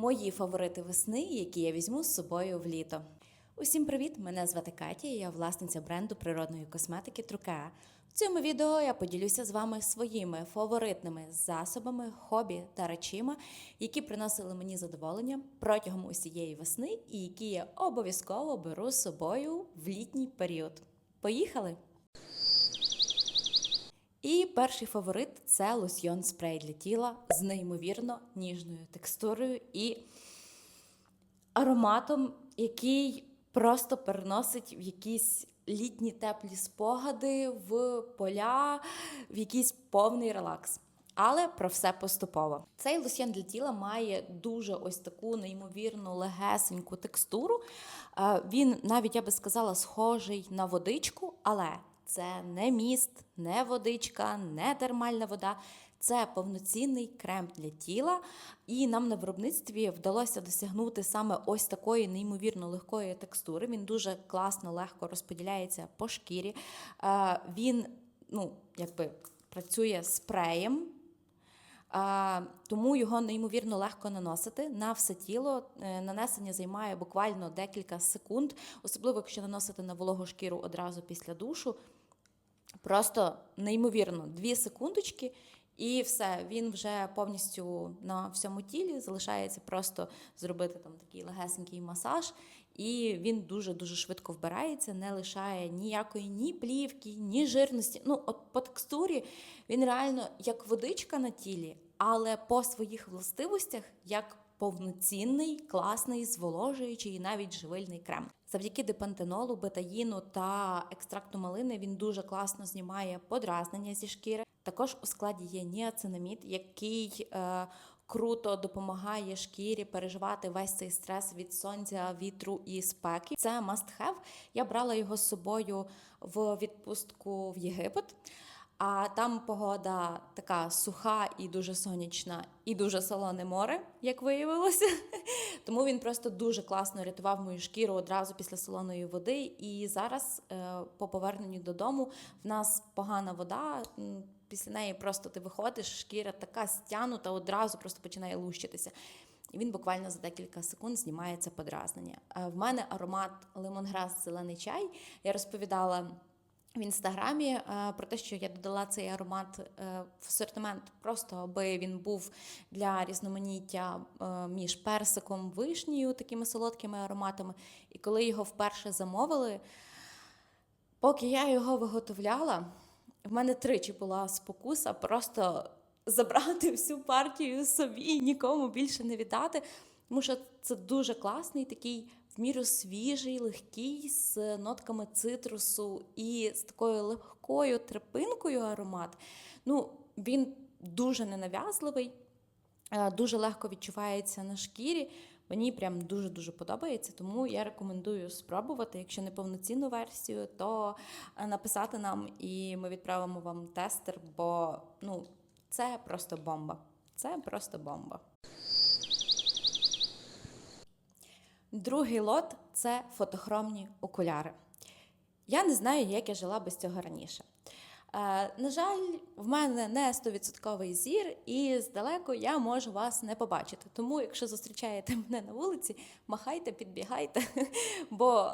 Мої фаворити весни, які я візьму з собою в літо. Усім привіт! Мене звати Катя, і я власниця бренду природної косметики Трукеа. В цьому відео я поділюся з вами своїми фаворитними засобами, хобі та речима, які приносили мені задоволення протягом усієї весни і які я обов'язково беру з собою в літній період. Поїхали! І перший фаворит це лосьйон спрей для тіла з неймовірно ніжною текстурою і ароматом, який просто переносить в якісь літні теплі спогади, в поля, в якийсь повний релакс. Але про все поступово. Цей лосьйон для тіла має дуже ось таку неймовірну легесеньку текстуру. Е, Він навіть я би сказала схожий на водичку, але це не міст, не водичка, не термальна вода. Це повноцінний крем для тіла, і нам на виробництві вдалося досягнути саме ось такої неймовірно легкої текстури. Він дуже класно, легко розподіляється по шкірі. Е, Він, ну, якби працює спреєм. А, тому його неймовірно легко наносити на все тіло. Е, Нанесення займає буквально декілька секунд, особливо якщо наносити на вологу шкіру одразу після душу. Просто неймовірно, дві секундочки, і все, він вже повністю на всьому тілі. Залишається просто зробити там такий легесенький масаж, і він дуже-дуже швидко вбирається, не лишає ніякої ні плівки, ні жирності. Ну, от по текстурі він реально як водичка на тілі, але по своїх властивостях як повноцінний, класний, зволожуючий і навіть живильний крем. Завдяки депантенолу, бетаїну та екстракту малини він дуже класно знімає подразнення зі шкіри. Також у складі є ніацинамід, який е, круто допомагає шкірі переживати весь цей стрес від сонця, вітру і спеки. Це must have. Я брала його з собою в відпустку в Єгипет. А там погода така суха і дуже сонячна, і дуже солоне море, як виявилося. Тому він просто дуже класно рятував мою шкіру одразу після солоної води. І зараз, е, по поверненню додому, в нас погана вода. Після неї просто ти виходиш, шкіра така стянута, одразу просто починає лущитися. І він буквально за декілька секунд знімає це подразнення. Е, В мене аромат лимонграс зелений чай. Я розповідала в інстаграмі е, про те, що я додала цей аромат е, в асортимент, просто аби він був для різноманіття е, між персиком, вишнею, такими солодкими ароматами. І коли його вперше замовили, поки я його виготовляла, в мене тричі була спокуса просто забрати всю партію собі і нікому більше не віддати. Тому що це дуже класний такий в міру свіжий, легкий, з нотками цитрусу і з такою легкою трепинкою аромат. Ну, він дуже ненав'язливий, е, дуже легко відчувається на шкірі. Мені прям дуже-дуже подобається, тому я рекомендую спробувати. Якщо не повноцінну версію, то е, написати нам і ми відправимо вам тестер, бо ну, це просто бомба. Це просто бомба. Другий лот це фотохромні окуляри. Я не знаю, як я жила без цього раніше. Е, на жаль, в мене не 100% зір, і здалеку я можу вас не побачити. Тому, якщо зустрічаєте мене на вулиці, махайте, підбігайте, бо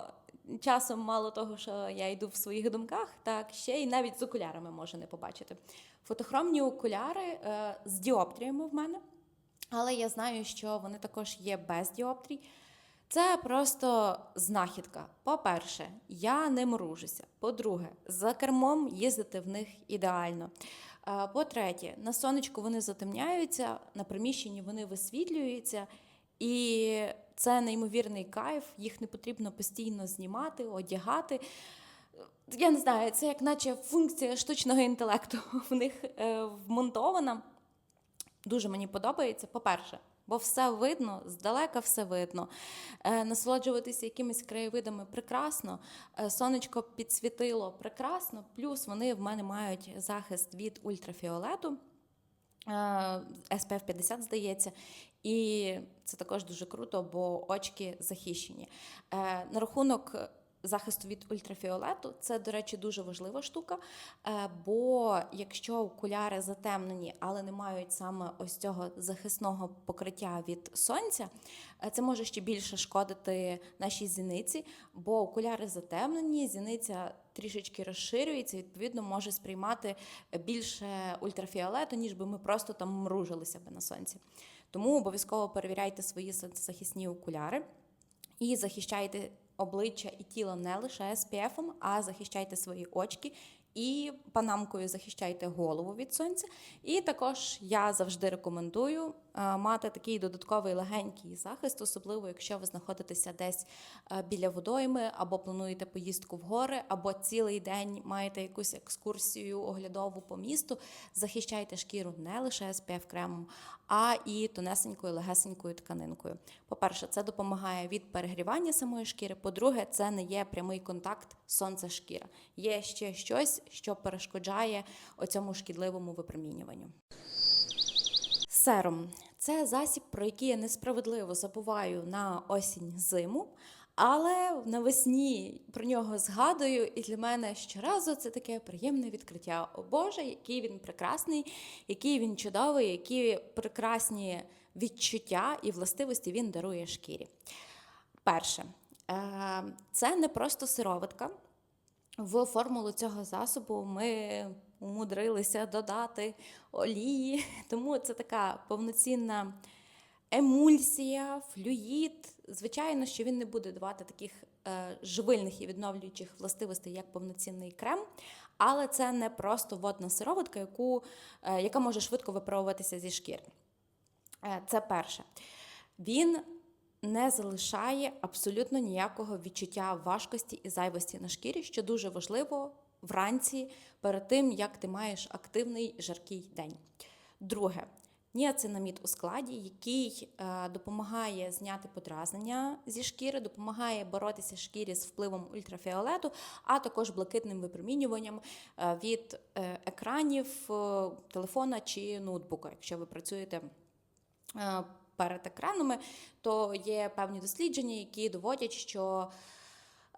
часом мало того, що я йду в своїх думках, так ще й навіть з окулярами можу не побачити. Фотохромні окуляри е, з діоптріями в мене, але я знаю, що вони також є без діоптрій. Це просто знахідка. По-перше, я не моружуся. По-друге, за кермом їздити в них ідеально. Е, По-третє, на сонечку вони затемняються, на приміщенні вони висвітлюються, і це неймовірний кайф, їх не потрібно постійно знімати, одягати. Я не знаю, це як наче функція штучного інтелекту в них е, вмонтована. Дуже мені подобається. По-перше, бо все видно, здалека все видно. Е, насолоджуватися якимись краєвидами прекрасно. Е, сонечко підсвітило прекрасно. Плюс вони в мене мають захист від ультрафіолету. е, SPF 50, здається, і це також дуже круто, бо очки захищені. На рахунок захисту від ультрафіолету. Це, до речі, дуже важлива штука. е, Бо якщо окуляри затемнені, але не мають саме ось цього захисного покриття від сонця, е, це може ще більше шкодити нашій зіниці, бо окуляри затемнені, зіниця трішечки розширюється, відповідно, може сприймати більше ультрафіолету, ніж би ми просто там мружилися би на сонці. Тому обов'язково перевіряйте свої сонцезахисні окуляри і захищайте обличчя і тіло не лише SPF, а захищайте свої очки. І панамкою захищайте голову від сонця. І також я завжди рекомендую е, мати такий додатковий легенький захист, особливо якщо ви знаходитеся десь е, біля водойми, або плануєте поїздку в гори, або цілий день маєте якусь екскурсію оглядову по місту. Захищайте шкіру не лише SPF кремом, а і тонесенькою легесенькою тканинкою. По-перше, це допомагає від перегрівання самої шкіри. По-друге, це не є прямий контакт сонце-шкіра. Є ще щось, що перешкоджає оцьому шкідливому випромінюванню. Серум це засіб, про який я несправедливо забуваю на осінь зиму. Але навесні про нього згадую, і для мене щоразу це таке приємне відкриття. О Боже, який він прекрасний, який він чудовий, які прекрасні відчуття і властивості він дарує шкірі. Перше, е, це не просто сироватка. В формулу цього засобу ми умудрилися додати олії, тому це така повноцінна емульсія, флюїд. Звичайно, що він не буде давати таких е, живильних і відновлюючих властивостей, як повноцінний крем, але це не просто водна сироватка, яку, е, яка може швидко випаровуватися зі шкіри. Е, це перше. Він не залишає абсолютно ніякого відчуття важкості і зайвості на шкірі, що дуже важливо вранці перед тим, як ти маєш активний жаркий день. Друге, ніацинамід у складі, який е, допомагає зняти подразнення зі шкіри, допомагає боротися шкірі з впливом ультрафіолету, а також блакитним випромінюванням е, від е, екранів телефона чи ноутбука, якщо ви працюєте. Перед екранами, то є певні дослідження, які доводять, що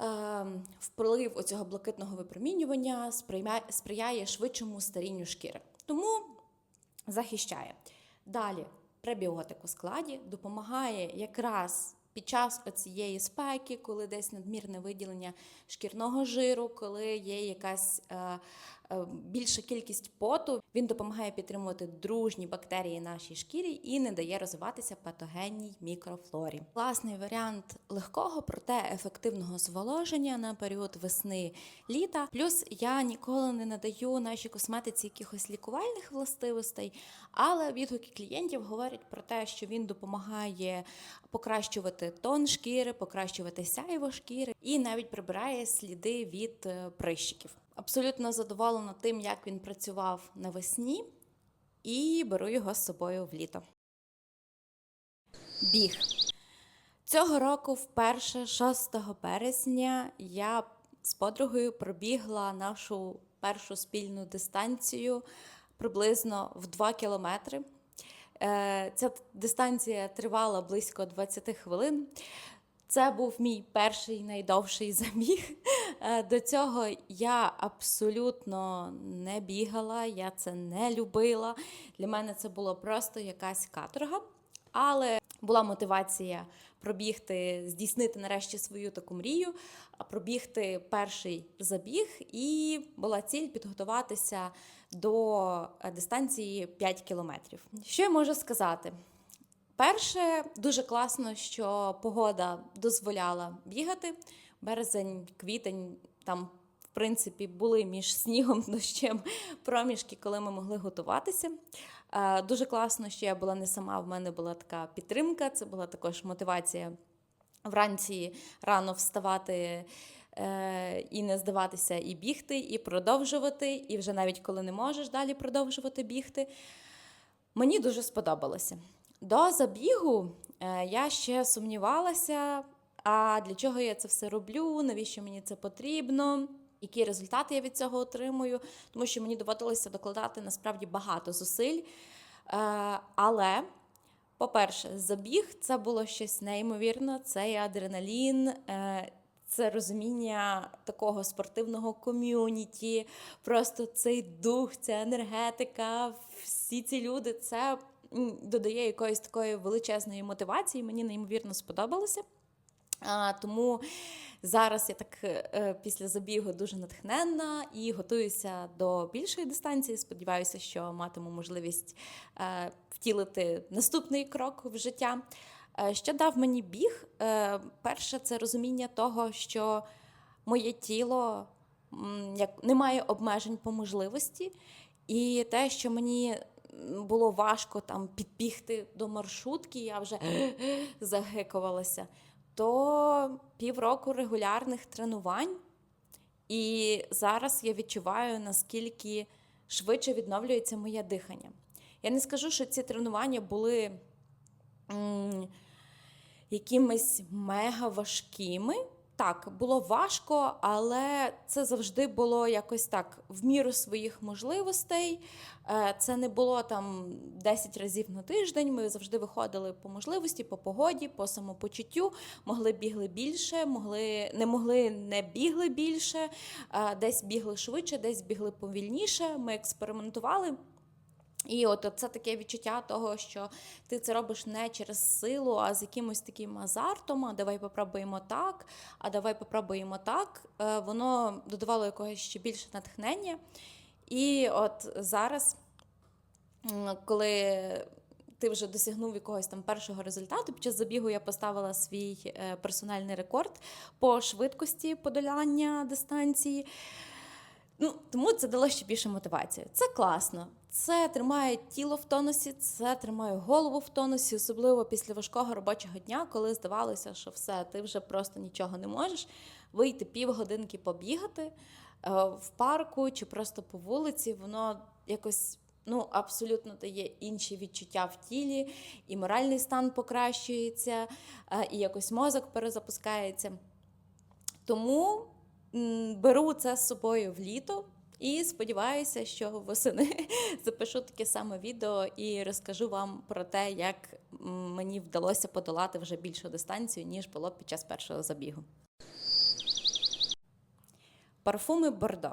е, вплив оцього блакитного випромінювання сприяє швидшому старінню шкіри. Тому захищає. Далі пребіотик у складі допомагає якраз під час цієї спеки, коли десь надмірне виділення шкірного жиру, коли є якась е, більша кількість поту, він допомагає підтримувати дружні бактерії нашій шкірі і не дає розвиватися патогенній мікрофлорі. Класний варіант легкого, проте ефективного зволоження на період весни літа. Плюс я ніколи не надаю нашій косметиці якихось лікувальних властивостей, але відгуки клієнтів говорять про те, що він допомагає покращувати тон шкіри, покращувати сяйво шкіри і навіть прибирає сліди від е, прищиків. Абсолютно задоволена тим, як він працював навесні, і беру його з собою в літо. Біг. Цього року, вперше, 6 березня, я з подругою пробігла нашу першу спільну дистанцію приблизно в 2 кілометри. Е, Ця дистанція тривала близько 20 хвилин. Це був мій перший найдовший забіг. Е, До цього я абсолютно не бігала, я це не любила. Для мене це було просто якась каторга. Але була мотивація пробігти, здійснити нарешті свою таку мрію, пробігти перший забіг, і була ціль підготуватися до е, дистанції 5 кілометрів. Що я можу сказати? Перше, дуже класно, що погода дозволяла бігати. Березень, квітень там. В принципі, були між снігом, дощем проміжки, коли ми могли готуватися. Е, Дуже класно, що я була не сама, в мене була така підтримка, це була також мотивація вранці рано вставати е, і не здаватися, і бігти, і продовжувати. І вже навіть коли не можеш далі продовжувати бігти. Мені дуже сподобалося. До забігу е, я ще сумнівалася, а для чого я це все роблю, навіщо мені це потрібно, які результати я від цього отримую, тому що мені доводилося докладати насправді багато зусиль. Е, Але, по-перше, забіг це було щось неймовірне, це і адреналін, е, це розуміння такого спортивного ком'юніті, просто цей дух, ця енергетика, всі ці люди, це додає якоїсь такої величезної мотивації. Мені неймовірно сподобалося. А, тому зараз я так е, після забігу дуже натхненна і готуюся до більшої дистанції. Сподіваюся, що матиму можливість е, втілити наступний крок в життя. Е, що дав мені біг? Е, перше, це розуміння того, що моє тіло як не має обмежень по можливості, і те, що мені було важко там підбігти до маршрутки, я вже загикувалася, то півроку регулярних тренувань, і зараз я відчуваю, наскільки швидше відновлюється моє дихання. Я не скажу, що ці тренування були м, якимись мега важкими. Так, було важко, але це завжди було якось так в міру своїх можливостей. Е, Це не було там 10 разів на тиждень. Ми завжди виходили по можливості, по погоді, по самопочуттю. Могли бігли більше, могли не могли не бігли більше, е, десь бігли швидше, десь бігли повільніше. Ми експериментували. І от це таке відчуття того, що ти це робиш не через силу, а з якимось таким азартом. А давай попробуємо так, а давай попробуємо так. Е, Воно додавало якогось ще більше натхнення. І от зараз, коли ти вже досягнув якогось там першого результату, під час забігу я поставила свій е, персональний рекорд по швидкості подолання дистанції. Ну, тому це дало ще більше мотивації. Це класно. Це тримає тіло в тонусі, це тримає голову в тонусі, особливо після важкого робочого дня, коли здавалося, що все, ти вже просто нічого не можеш. Вийти півгодинки побігати е, в парку чи просто по вулиці, воно якось ну, абсолютно дає інші відчуття в тілі, і моральний стан покращується, е, і якось мозок перезапускається. Тому беру це з собою в літо. І сподіваюся, що восени запишу таке саме відео і розкажу вам про те, як мені вдалося подолати вже більшу дистанцію, ніж було під час першого забігу. Парфуми Бордо.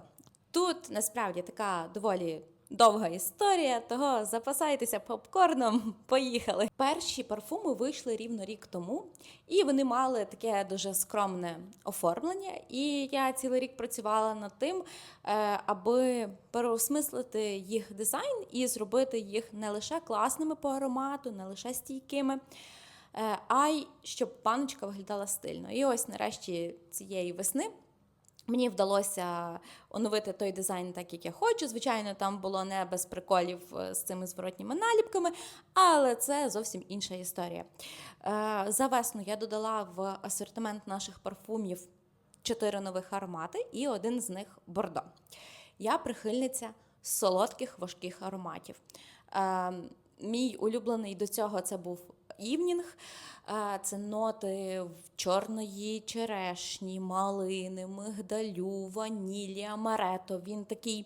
Тут насправді така доволі довга історія, того запасайтеся попкорном. Поїхали. Перші парфуми вийшли рівно рік тому, і вони мали таке дуже скромне оформлення. І я цілий рік працювала над тим, е, аби переосмислити їх дизайн і зробити їх не лише класними по аромату, не лише стійкими. е, А й щоб баночка виглядала стильно. І ось нарешті цієї весни Мені вдалося оновити той дизайн так, як я хочу. Звичайно, там було не без приколів е, з цими зворотніми наліпками, але це зовсім інша історія. Е, За весну я додала в асортимент наших парфумів чотири нових аромати, і один з них бордо. Я прихильниця солодких важких ароматів. Е, Мій улюблений до цього це був івнінг. Е, Це ноти в чорної черешні, малини, мигдалю, ванілі, амарето. Він такий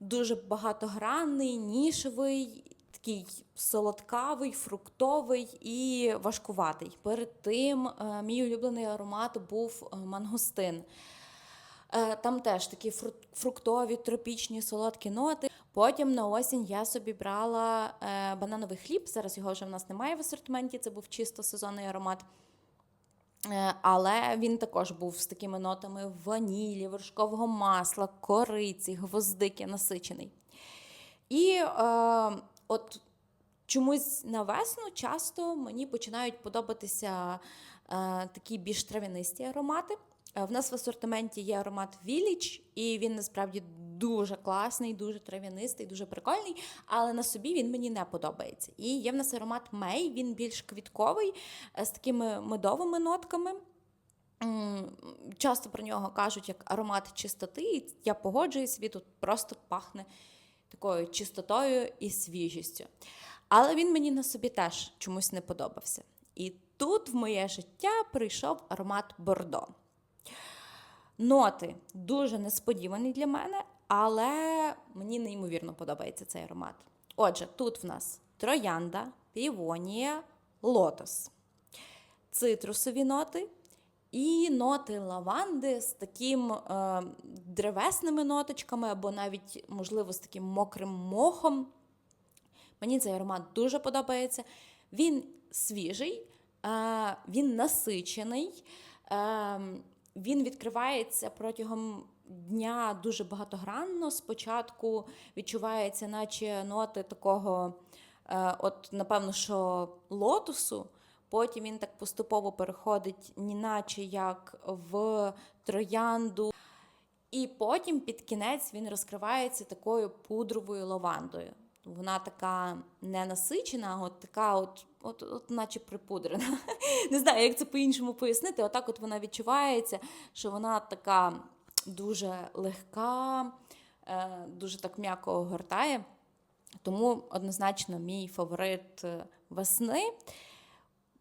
дуже багатогранний, нішевий, такий солодкавий, фруктовий і важкуватий. Перед тим е, мій улюблений аромат був е, мангустин. Там теж такі фруктові, тропічні, солодкі ноти. Потім на осінь я собі брала е, банановий хліб. Зараз його вже в нас немає в асортименті. Це був чисто сезонний аромат. Е, Але він також був з такими нотами ванілі, вершкового масла, кориці, гвоздики насичений. І е, от чомусь на весну часто мені починають подобатися е, такі більш трав'янисті аромати. Е, В нас в асортименті є аромат Village, і він насправді дуже класний, дуже трав'янистий, дуже прикольний, але на собі він мені не подобається. І є в нас аромат May, він більш квітковий, е, з такими медовими нотками. Часто про нього кажуть як аромат чистоти, і я погоджуюсь, він тут просто пахне такою чистотою і свіжістю. Але він мені на собі теж чомусь не подобався. І тут в моє життя прийшов аромат Бордо. Ноти дуже несподівані для мене, але мені неймовірно подобається цей аромат. Отже, тут в нас троянда, півонія, лотос, цитрусові ноти І ноти лаванди з таким е, древесними ноточками, або навіть, можливо, з таким мокрим мохом. Мені цей аромат дуже подобається. Він свіжий, е, він насичений, е, він відкривається протягом дня дуже багатогранно. Спочатку відчувається, наче ноти такого, е, от, напевно, що лотосу. Потім він так поступово переходить, неначе як в троянду. І потім під кінець він розкривається такою пудровою лавандою. Вона така не насичена, а от така, от, от, от наче припудрена. Не знаю, як це по-іншому пояснити. Отак от вона відчувається, що вона така дуже легка, е, дуже так м'яко огортає. Тому однозначно мій фаворит е, весни.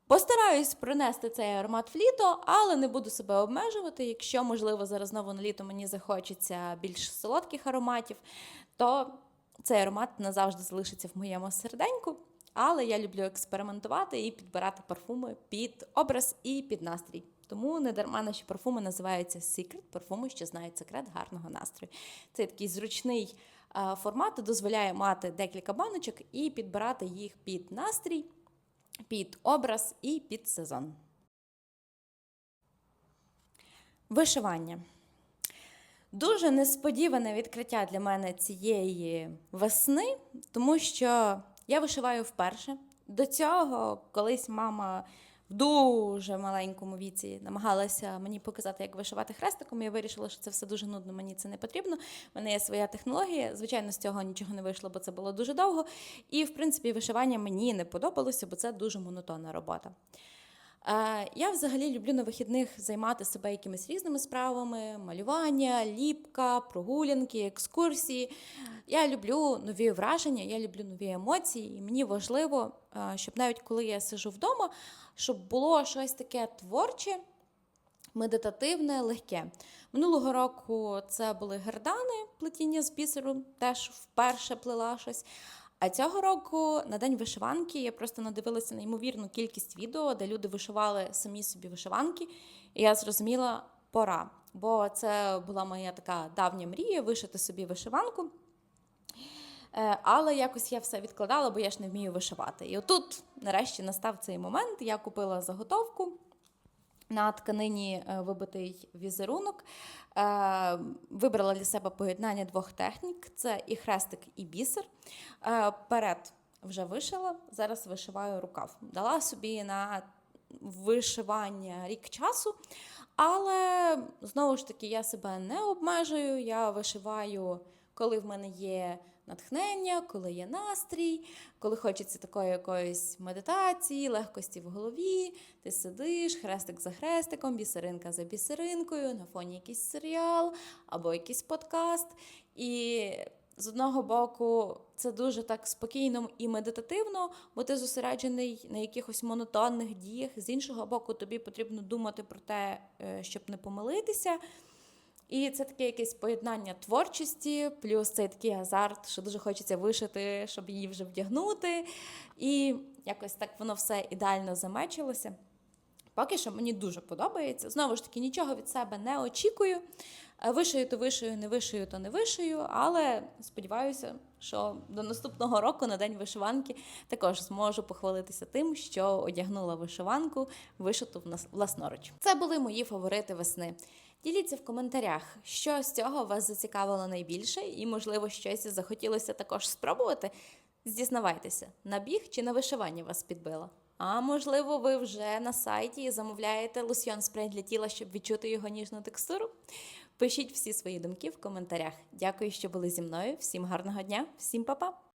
Постараюсь принести цей аромат в літо, але не буду себе обмежувати. Якщо, можливо, зараз знову на літо мені захочеться більш солодких ароматів, то цей аромат назавжди залишиться в моєму серденьку. Але я люблю експериментувати і підбирати парфуми під образ і під настрій. Тому не дарма наші парфуми називаються Secret, парфуми, що знають секрет гарного настрою. Це такий зручний е, формат, дозволяє мати декілька баночок і підбирати їх під настрій під образ і під сезон. Вишивання. Дуже несподіване відкриття для мене цієї весни, тому що я вишиваю вперше. До цього колись мама в дуже маленькому віці намагалася мені показати, як вишивати хрестиком. Я вирішила, що це все дуже нудно, мені це не потрібно. У мене є своя технологія. Звичайно, з цього нічого не вийшло, бо це було дуже довго. І, в принципі, вишивання мені не подобалося, бо це дуже монотонна робота. Е, Я взагалі люблю на вихідних займати себе якимись різними справами: малювання, ліпка, прогулянки, екскурсії. Я люблю нові враження, я люблю нові емоції, і мені важливо, е, щоб навіть коли я сижу вдома, щоб було щось таке творче, медитативне, легке. Минулого року це були гердани, плетіння з бісеру, теж вперше плела щось. А цього року на день вишиванки я просто надивилася неймовірну кількість відео, де люди вишивали самі собі вишиванки, і я зрозуміла, пора. Бо це була моя така давня мрія вишити собі вишиванку. Е, Але якось я все відкладала, бо я ж не вмію вишивати. І отут, нарешті, настав цей момент. Я купила заготовку на тканині е, вибитий візерунок. Е, Вибрала для себе поєднання двох технік: це і хрестик, і бісер. Е, Перед вже вишила, зараз вишиваю рукав. Дала собі на вишивання рік часу. Але знову ж таки я себе не обмежую. Я вишиваю, коли в мене є натхнення, коли є настрій, коли хочеться такої якоїсь медитації, легкості в голові. Ти сидиш, хрестик за хрестиком, бісеринка за бісеринкою, на фоні якийсь серіал або якийсь подкаст. І з одного боку, це дуже так спокійно і медитативно, бо ти зосереджений на якихось монотонних діях. З іншого боку, тобі потрібно думати про те, е, щоб не помилитися. І це таке якесь поєднання творчості, плюс цей такий азарт, що дуже хочеться вишити, щоб її вже вдягнути. І якось так воно все ідеально замечилося. Поки що мені дуже подобається. Знову ж таки, нічого від себе не очікую. Е, Вишию, то вишию, не вишию, то не вишию, але сподіваюся, що до наступного року на день вишиванки також зможу похвалитися тим, що одягнула вишиванку, вишиту власноруч. Це були мої фаворити весни. Діліться в коментарях, що з цього вас зацікавило найбільше, і, можливо, щось захотілося також спробувати. Зізнавайтеся, на біг чи на вишивання вас підбило? А можливо, ви вже на сайті замовляєте лосьйон спрей для тіла, щоб відчути його ніжну текстуру? Пишіть всі свої думки в коментарях. Дякую, що були зі мною. Всім гарного дня, всім па-па!